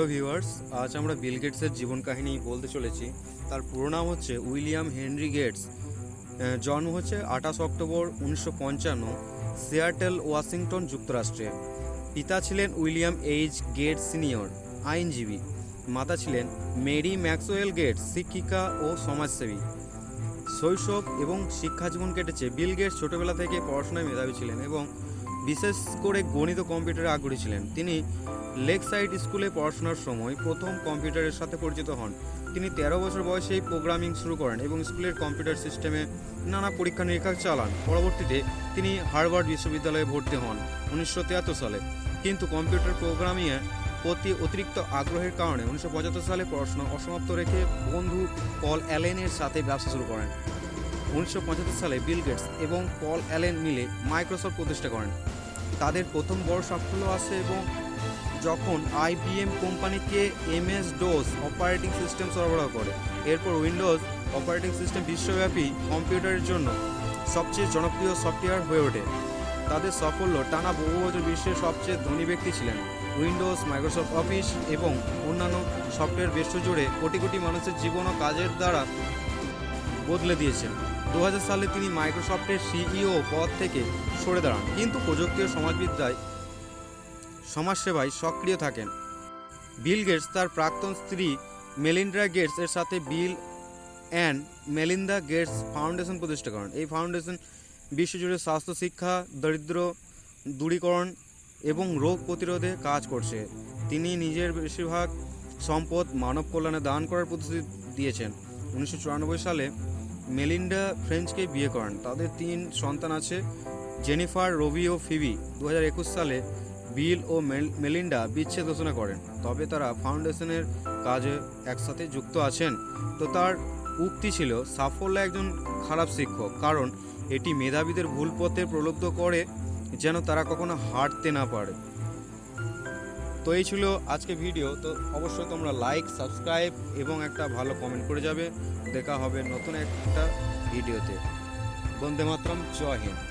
Hello viewers, আজ আমরা বিল গেটসের জীবন কাহিনী বলতে চলেছি। তার পুরো নাম হচ্ছে উইলিয়াম হেনরি গেটস। জন্ম হচ্ছে আঠাশ অক্টোবর উনিশশো পঞ্চান্ন, সিয়াটেল, ওয়াশিংটন, যুক্তরাষ্ট্রে। পিতা ছিলেন উইলিয়াম এইচ গেটস সিনিয়র, আইনজীবী। মাতা ছিলেন মেরি ম্যাক্সওয়েল গেটস, শিক্ষিকা ও সমাজসেবী। শৈশব এবং শিক্ষা জীবন কেটেছে বিল গেটস ছোটবেলা থেকে পড়াশোনায় মেধাবী ছিলেন এবং বিশেষ করে গণিত কম্পিউটারে আগ্রহী ছিলেন। তিনি লেক সাইড স্কুলে পড়াশোনার সময় প্রথম কম্পিউটারের সাথে পরিচিত হন। তিনি তেরো বছর বয়সেই প্রোগ্রামিং শুরু করেন এবং স্কুলের কম্পিউটার সিস্টেমে নানা পরীক্ষা নিরীক্ষা চালান। পরবর্তীতে তিনি হার্ভার্ড বিশ্ববিদ্যালয়ে ভর্তি হন উনিশশো তিয়াত্তর সালে। কিন্তু কম্পিউটার প্রোগ্রামিংয়ে প্রতি অতিরিক্ত আগ্রহের কারণে উনিশশো পঁচাত্তর সালে পড়াশোনা অসমাপ্ত রেখে বন্ধু পল অ্যালেনের সাথে ব্যবসা শুরু করেন। উনিশশো পঁচাত্তর সালে বিল গেটস এবং পল অ্যালেন মিলে মাইক্রোসফট প্রতিষ্ঠা করেন। তাদের প্রথম বড় সাফল্য আছে এবং যখন আইবিএম কোম্পানিকে এমএস ডোস অপারেটিং সিস্টেম সরবরাহ করে, এরপর উইন্ডোজ অপারেটিং সিস্টেম বিশ্বব্যাপী কম্পিউটারের জন্য সবচেয়ে জনপ্রিয় সফটওয়্যার হয়ে ওঠে। তাদের সাফল্য টানা বহু বছর বিশ্বের সবচেয়ে ধনী ব্যক্তি ছিলেন। উইন্ডোজ, মাইক্রোসফট অফিস এবং অন্যান্য সফটওয়্যার বিশ্ব জুড়ে কোটি কোটি মানুষের জীবন ও কাজের দ্বারা বদলে দিয়েছেন। দু হাজার সালে তিনি মাইক্রোসফটের সিইও পদ থেকে সরে দাঁড়ান। কিন্তু প্রযুক্তি ও সমাজবিদ্যায় সমাজসেবায় সক্রিয় থাকেন। বিল গেটস তার প্রাক্তন স্ত্রী মেলিন্ডা গেটস এর সাথে Bill and Melinda Gates foundation প্রতিষ্ঠা করেন। এই ফাউন্ডেশন বিশ্বজুড়ে স্বাস্থ্য শিক্ষা, দরিদ্র, দূরীকরণ এবং রোগ প্রতিরোধে কাজ করছে। তিনি নিজের বেশিরভাগ সম্পদ মানব কল্যাণে দান করার প্রতিশ্রুতি দিয়েছেন। উনিশশো চুরানব্বই সালে মেলিন্ডা ফ্রেঞ্চকে বিয়ে করেন। তাদের তিন সন্তান আছে, জেনিফার, রবি ও ফিবি। দু হাজার একুশ সালে বিল ও মেলিন্ডা বিচ্ছেদ ঘোষণা করেন। তবে তারা ফাউন্ডেশনের কাজে একসাথে যুক্ত আছেন। তো তার উক্তি ছিল, সাফল্য একজন খারাপ শিক্ষক, কারণ এটি মেধাবীদের ভুল পথে প্রলুব্ধ করে যেন তারা কখনো হাঁটতে না পারে। তো এই ছিল আজকে ভিডিও তো অবশ্যই তোমরা লাইক সাবস্ক্রাইব এবং একটা ভালো কমেন্ট করে যাবে। দেখা হবে নতুন একটা ভিডিওতে বন্দে মাতরম, জয় হিন্দ।